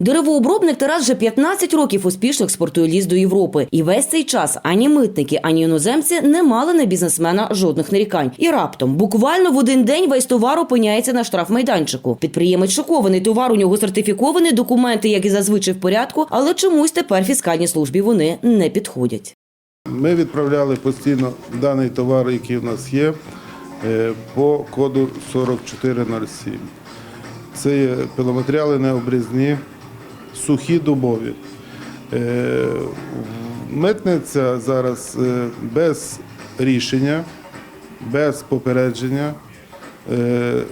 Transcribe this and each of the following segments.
Деревообробник Тарас вже 15 років успішно експортує ліс до Європи. І весь цей час ані митники, ані іноземці не мали на бізнесмена жодних нарікань. І раптом, буквально в один день, весь товар опиняється на штрафмайданчику. Підприємець шокований, товар у нього сертифікований, документи, як і зазвичай в порядку, але чомусь тепер фіскальній службі вони не підходять. Ми відправляли постійно даний товар, який у нас є, е, по коду 4407. Це є пиломатеріали необрізні, сухі дубові. Е, Митниця зараз е, без рішення, без попередження е,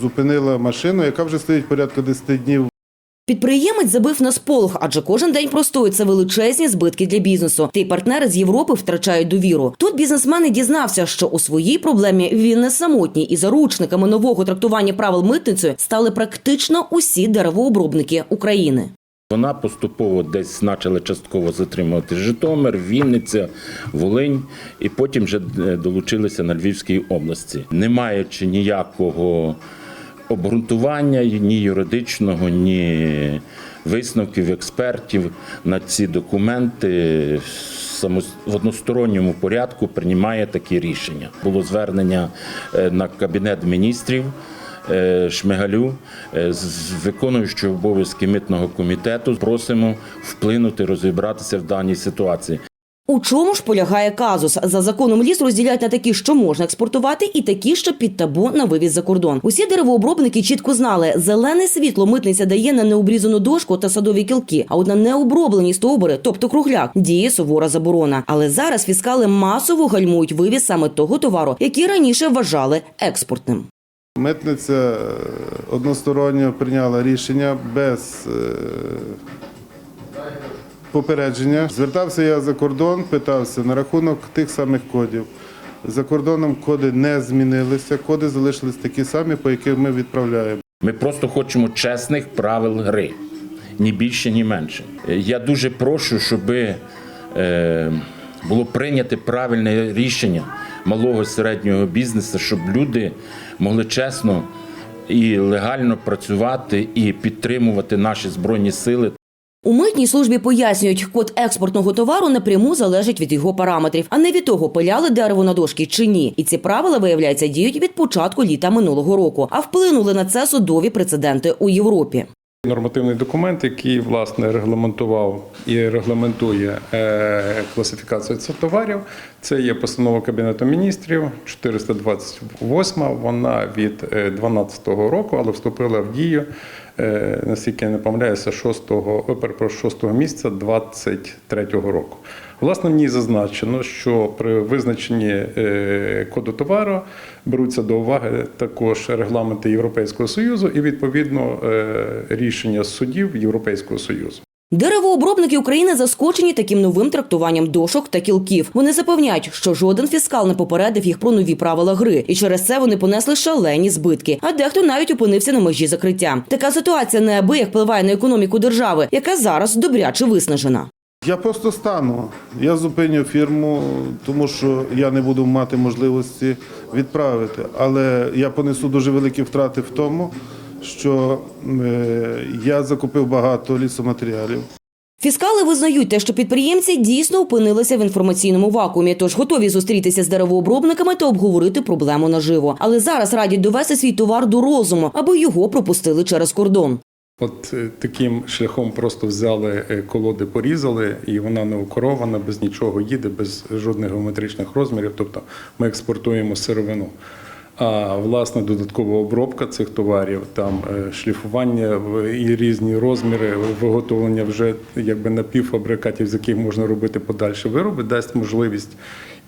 зупинила машину, яка вже стоїть порядка 10 днів Підприємець забив на сполох, адже кожен день простою це величезні збитки для бізнесу. Та й партнери з Європи втрачають довіру. Тут бізнесмен і дізнався, що у своїй проблемі він не самотній, і заручниками нового трактування правил митницею стали практично усі деревообробники України. Вона поступово десь почали частково затримувати Житомир, Вінниця, Волинь, і потім вже е, долучилися на Львівській області, не маючи ніякого обґрунтування ні юридичного, ні висновків експертів на ці документи. В односторонньому порядку приймає такі рішення. Було звернення е, на кабінет міністрів Шмигалю е, з виконуючого обов'язки митного комітету. Просимо вплинути, розібратися в даній ситуації. У чому ж полягає казус? За законом ліс розділяють на такі, що можна експортувати, і такі, що під табу на вивіз за кордон. Усі деревообробники чітко знали, зелене світло митниця дає на необрізану дошку та садові кілки, а от на необроблені стовбури, тобто кругляк, діє сувора заборона. Але зараз фіскали масово гальмують вивіз саме того товару, який раніше вважали експортним. Митниця е, односторонньо прийняла рішення без е, попередження. Звертався я за кордон, питався на рахунок тих самих кодів. За кордоном коди не змінилися, коди залишились такі самі, по яких ми відправляємо. Ми просто хочемо чесних правил гри, ні більше, ні менше. Е, Я дуже прошу, щоб було прийнято правильне рішення малого середнього бізнесу, щоб люди могли чесно і легально працювати і підтримувати наші збройні сили. У митній службі пояснюють, код експортного товару напряму залежить від його параметрів, а не від того, пиляли дерево на дошки чи ні. І ці правила, виявляється, діють від початку літа минулого року, а вплинули на це судові прецеденти у Європі. Нормативний документ, який власне регламентував і регламентує е, класифікацію цих товарів, це є постанова Кабінету міністрів 428. Вона від 2012 року, але вступила в дію, е, наскільки я не помиляюся, 6, о, перепрошую, 6 місяця 2023 року. Власне, в ній зазначено, що при визначенні е, коду товару беруться до уваги також регламенти Європейського союзу і відповідно е, рішення судів Європейського союзу. Деревообробники України заскочені таким новим трактуванням дошок та кілків. Вони запевняють, що жоден фіскал не попередив їх про нові правила гри, і через це вони понесли шалені збитки. А дехто навіть опинився на межі закриття. Така ситуація неабияк впливає на економіку держави, яка зараз добряче виснажена. Я просто стану. Я зупиню фірму, тому що я не буду мати можливості відправити. Але я понесу дуже великі втрати в тому, що е, я закупив багато лісоматеріалів. Фіскали визнають те, що підприємці дійсно опинилися в інформаційному вакуумі, тож готові зустрітися з деревообробниками та обговорити проблему наживо. Але зараз радять довести свій товар до розуму, аби його пропустили через кордон. От е, таким шляхом просто взяли е, колоди, порізали, і вона не укорована, без нічого їде, без жодних геометричних розмірів. Тобто ми експортуємо сировину. А власне додаткова обробка цих товарів, там е, шліфування і різні розміри, виготовлення вже якби напівфабрикатів, з яких можна робити подальші вироби, дасть можливість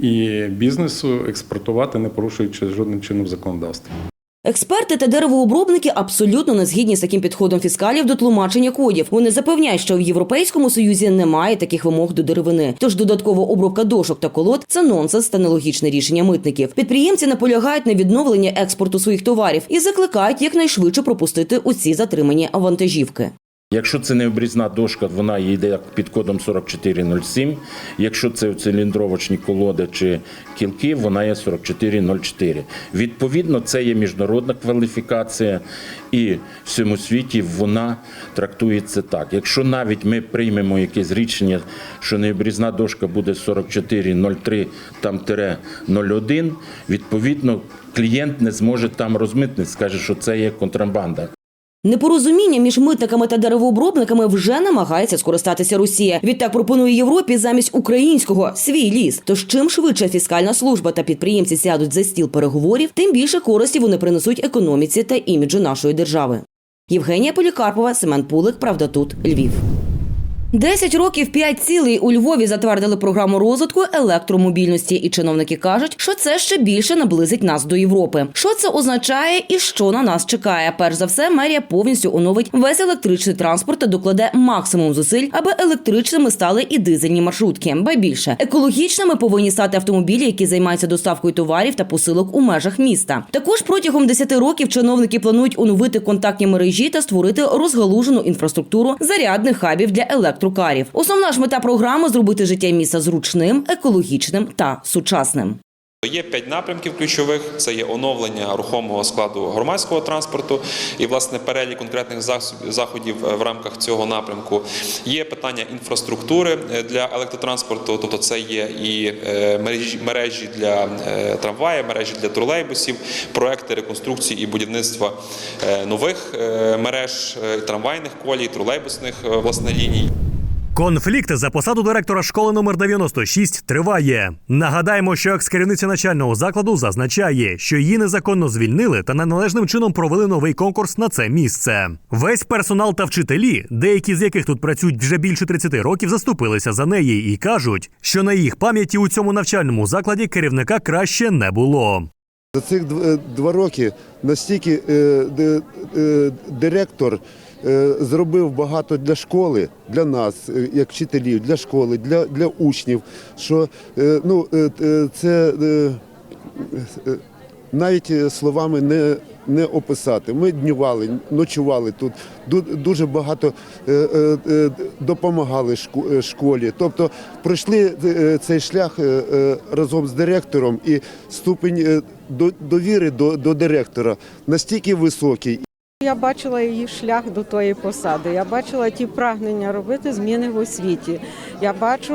і бізнесу експортувати, не порушуючи жодним чином законодавство. Експерти та деревообробники абсолютно не згідні з таким підходом фіскалів до тлумачення кодів. Вони запевняють, що в Європейському Союзі немає таких вимог до деревини. Тож додаткова обробка дошок та колод це нонсенс та нелогічне рішення митників. Підприємці наполягають на відновленні експорту своїх товарів і закликають якнайшвидше пропустити усі затримані вантажівки. Якщо це не обрізна дошка, вона йде під кодом 4407. Якщо це циліндровочні колоди чи кілки, вона є 4404. Відповідно, це є міжнародна кваліфікація, і в всьому світі вона трактується так. Якщо навіть ми приймемо якесь рішення, що необрізна дошка буде 4403 там тире 01, відповідно клієнт не зможе там розмитнити, скаже, що це є контрабанда. Непорозуміння між митниками та деревообробниками вже намагається скористатися Росія. Відтак пропонує Європі замість українського свій ліс. Тож чим швидше фіскальна служба та підприємці сядуть за стіл переговорів, тим більше користі вони принесуть економіці та іміджу нашої держави. Євгенія Полікарпова, Семен Пулик, Правда тут Львів. Десять років п'ять цілей у Львові затвердили програму розвитку електромобільності, і чиновники кажуть, що це ще більше наблизить нас до Європи. Що це означає і що на нас чекає? Перш за все, мерія повністю оновить весь електричний транспорт та докладе максимум зусиль, аби електричними стали і дизельні маршрутки. Ба більше екологічними повинні стати автомобілі, які займаються доставкою товарів та посилок у межах міста. Також протягом 10 років чиновники планують оновити контактні мережі та створити розгалужену інфраструктуру зарядних хабів для електрокарів. Основна ж мета програми зробити життя міста зручним, екологічним та сучасним. Є п'ять напрямків ключових: це є оновлення рухомого складу громадського транспорту і власне перелік конкретних заходів е, в рамках цього напрямку. Є питання інфраструктури е, для електротранспорту, тобто це є і е, мережі, для трамваїв, мережі для тролейбусів, проекти реконструкції і будівництва нових мереж трамвайних колій, тролейбусних власне ліній. Конфлікт за посаду директора школи номер 96 триває. Нагадаємо, що екс-керівниця начального закладу зазначає, що її незаконно звільнили та неналежним чином провели новий конкурс на це місце. Весь персонал та вчителі, деякі з яких тут працюють вже більше 30 років, заступилися за неї і кажуть, що на їх пам'яті у цьому навчальному закладі керівника краще не було. За цих е, два роки настільки е, д- е, директор е, зробив багато для школи, для нас, е, як вчителів, для школи, для, для учнів, що е, ну, е, е, це е, е, навіть е, словами не, не описати. Ми днювали, ночували тут, ду- дуже багато е, е, е, допомагали е, школі. Тобто пройшли е, цей шлях е, е, разом з директором, і ступень е, до- довіри до, до директора настільки високий. Я бачила її шлях до тої посади. Я бачила ті прагнення робити зміни в освіті. Я бачу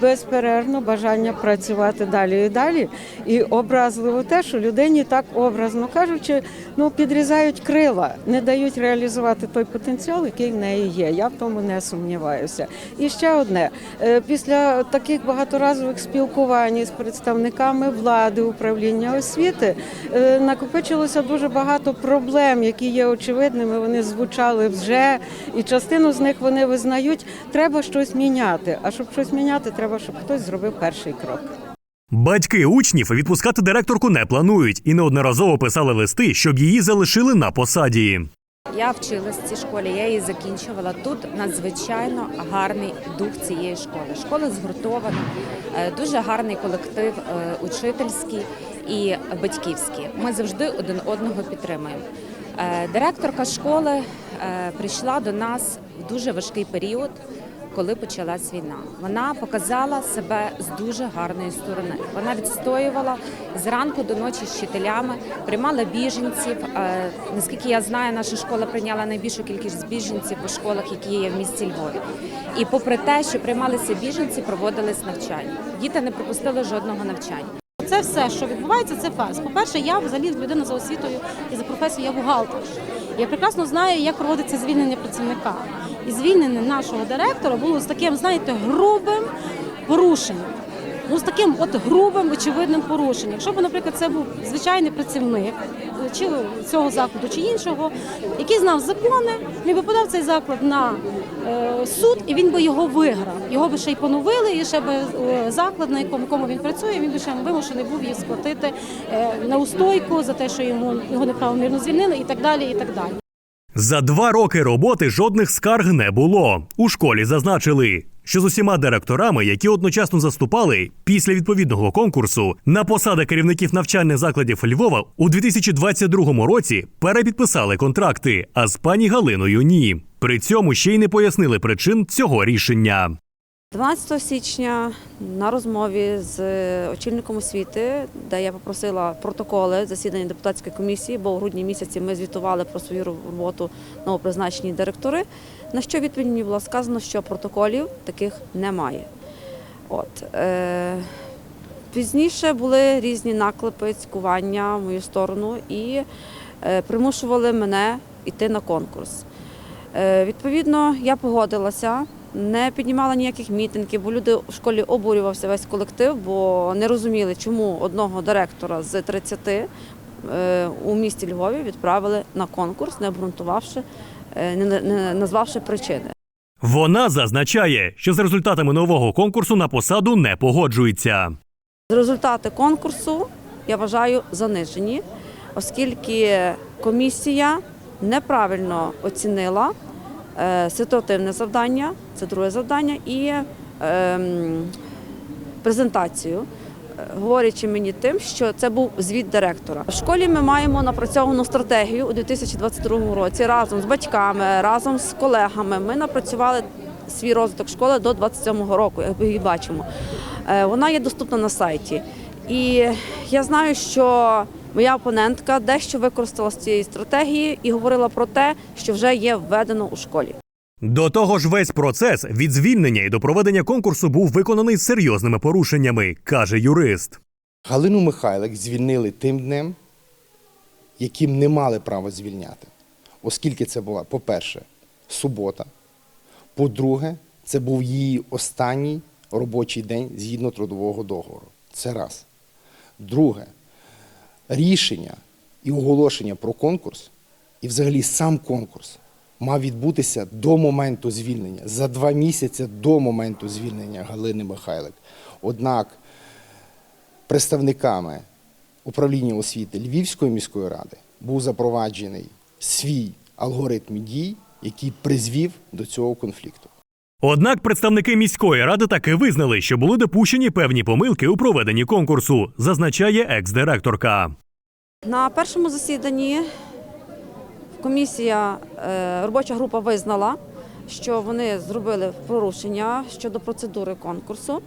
безперервно бажання працювати далі і далі. І образливо те, що людині так образно кажучи, ну підрізають крила, не дають реалізувати той потенціал, який в неї є. Я в тому не сумніваюся. І ще одне: Е, після таких багаторазових спілкувань з представниками влади, управління освіти е, накопичилося дуже багато проблем, які є очевидними. Вони звучали вже, і частину з них вони визнають. Треба щось міняти. А щоб щось міняти, треба, щоб хтось зробив перший крок. Батьки учнів відпускати директорку не планують і неодноразово писали листи, щоб її залишили на посаді. Я вчилась в цій школі, я її закінчувала. Тут надзвичайно гарний дух цієї школи. Школа згуртована, е, дуже гарний колектив е, учительський і батьківський. Ми завжди один одного підтримуємо. Е, Директорка школи е, прийшла до нас в дуже важкий період. Коли почалась війна, вона показала себе з дуже гарної сторони. Вона відстоювала зранку до ночі з вчителями, приймала біженців. Е, Наскільки я знаю, наша школа прийняла найбільшу кількість біженців у школах, які є в місті Львові. І попри те, що приймалися біженці, проводились навчання. Діти не пропустили жодного навчання. Це все, що відбувається, це фарс. По-перше, я взагалі людина за освітою і за професією я бухгалтер. Я прекрасно знаю, як проводиться звільнення працівника. І звільнення нашого директора було з таким, знаєте, грубим порушенням. Ну, з таким от грубим, очевидним порушенням. Якщо б, наприклад, це був звичайний працівник чи цього закладу, чи іншого, який знав закони, він би подав цей заклад на е, суд, і він би його виграв. Його би ще й поновили, і ще би е, заклад, на якому якому він працює, він би ще вимушений був її сплатити е, неустойку за те, що йому його неправомірно звільнили, і так далі. І так далі. За два роки роботи жодних скарг не було. У школі зазначили, що з усіма директорами, які одночасно заступали після відповідного конкурсу на посади керівників навчальних закладів Львова у 2022 році перепідписали контракти, а з пані Галиною ні. При цьому ще й не пояснили причин цього рішення. 12 січня на розмові з очільником освіти, де я попросила протоколи засідання депутатської комісії, бо у грудні місяці ми звітували про свою роботу новопризначені директори. На що відповідь мені було сказано, що протоколів таких немає. От е, пізніше були різні наклепи, цькування в мою сторону і е, примушували мене йти на конкурс. Е, Відповідно, я погодилася, не піднімала ніяких мітингів, бо люди в школі обурювався весь колектив, бо не розуміли, чому одного директора з 30 е, у місті Львові відправили на конкурс, не обґрунтувавши, не- не назвавши причини. Вона зазначає, що з результатами нового конкурсу на посаду не погоджується. Результати конкурсу я вважаю занижені, оскільки комісія неправильно оцінила е, ситуативне завдання, це друге завдання, і ем, презентацію, е, говорячи мені тим, що це був звіт директора. В школі ми маємо напрацьовану стратегію у 2022 році разом з батьками, разом з колегами. Ми напрацювали свій розвиток школи до 27-го року, як ми її бачимо. Е, Вона є доступна на сайті. І я знаю, що моя опонентка дещо використала з цієї стратегії і говорила про те, що вже є введено у школі. До того ж, весь процес від звільнення і до проведення конкурсу був виконаний з серйозними порушеннями, каже юрист. Галину Михайлик звільнили тим днем, яким не мали права звільняти, оскільки це була, по-перше, субота, по-друге, це був її останній робочий день згідно трудового договору. Це раз. Друге, рішення і оголошення про конкурс, і взагалі сам конкурс мав відбутися до моменту звільнення, за два місяці до моменту звільнення Галини Михайлик. Однак представниками управління освіти Львівської міської ради був запроваджений свій алгоритм дій, який призвів до цього конфлікту. Однак представники міської ради таки визнали, що були допущені певні помилки у проведенні конкурсу, зазначає екс-директорка. На першому засіданні комісія, е, робоча група визнала, що вони зробили порушення щодо процедури конкурсу.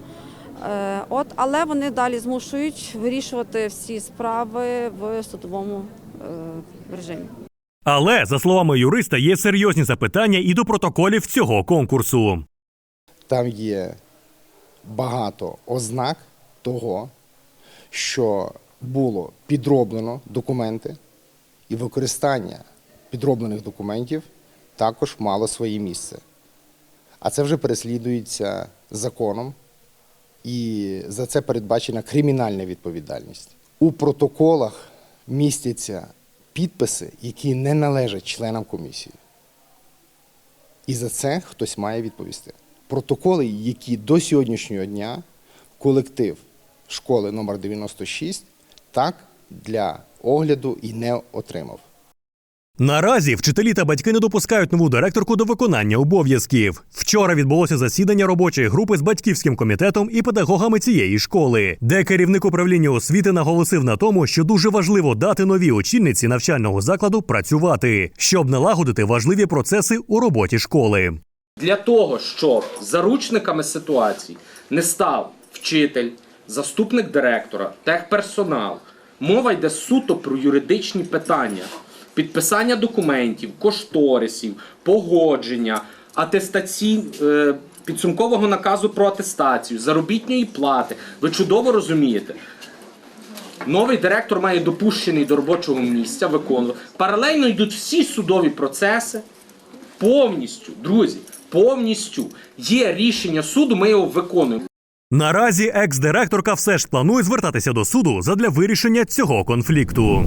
Е, От, але вони далі змушують вирішувати всі справи в судовому е, режимі. Але, за словами юриста, є серйозні запитання і до протоколів цього конкурсу. Там є багато ознак того, що було підроблено документи, і використання підроблених документів також мало своє місце. А це вже переслідується законом, і за це передбачена кримінальна відповідальність. У протоколах містяться підписи, які не належать членам комісії. І за це хтось має відповісти. Протоколи, які до сьогоднішнього дня колектив школи номер 96 так для огляду і не отримав. Наразі вчителі та батьки не допускають нову директорку до виконання обов'язків. Вчора відбулося засідання робочої групи з батьківським комітетом і педагогами цієї школи, де керівник управління освіти наголосив на тому, що дуже важливо дати новій очільниці навчального закладу працювати, щоб налагодити важливі процеси у роботі школи. Для того, щоб заручниками ситуації не став вчитель, заступник директора, техперсонал, мова йде суто про юридичні питання, підписання документів, кошторисів, погодження, атестацій, е, підсумкового наказу про атестацію, заробітної плати. Ви чудово розумієте. Новий директор має допущений до робочого місця, виконувати. Паралельно йдуть всі судові процеси. Повністю, друзі, повністю є рішення суду, ми його виконуємо. Наразі екс-директорка все ж планує звертатися до суду задля вирішення цього конфлікту.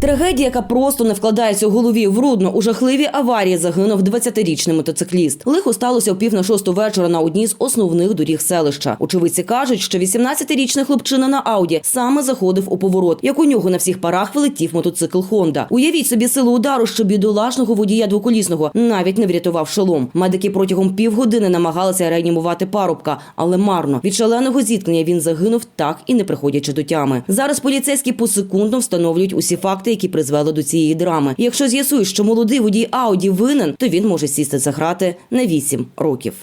Трагедія, яка просто не вкладається у голові в рудно у жахливій аварії, загинув 20-річний мотоцикліст. Лихо сталося о пів на шосту вечора на одній з основних доріг селища. Очевидці кажуть, що 18-річний хлопчина на ауді саме заходив у поворот, як у нього на всіх парах вилетів мотоцикл Хонда. Уявіть собі силу удару, що бідолашного водія двоколісного навіть не врятував шолом. Медики протягом півгодини намагалися реанімувати парубка, але марно від шаленого зіткнення він загинув так і не приходячи до тями. Зараз поліцейські посекундно встановлюють усі факти які призвели до цієї драми. Якщо з'ясують, що молодий водій Ауді винен, то він може сісти за грати на 8 років.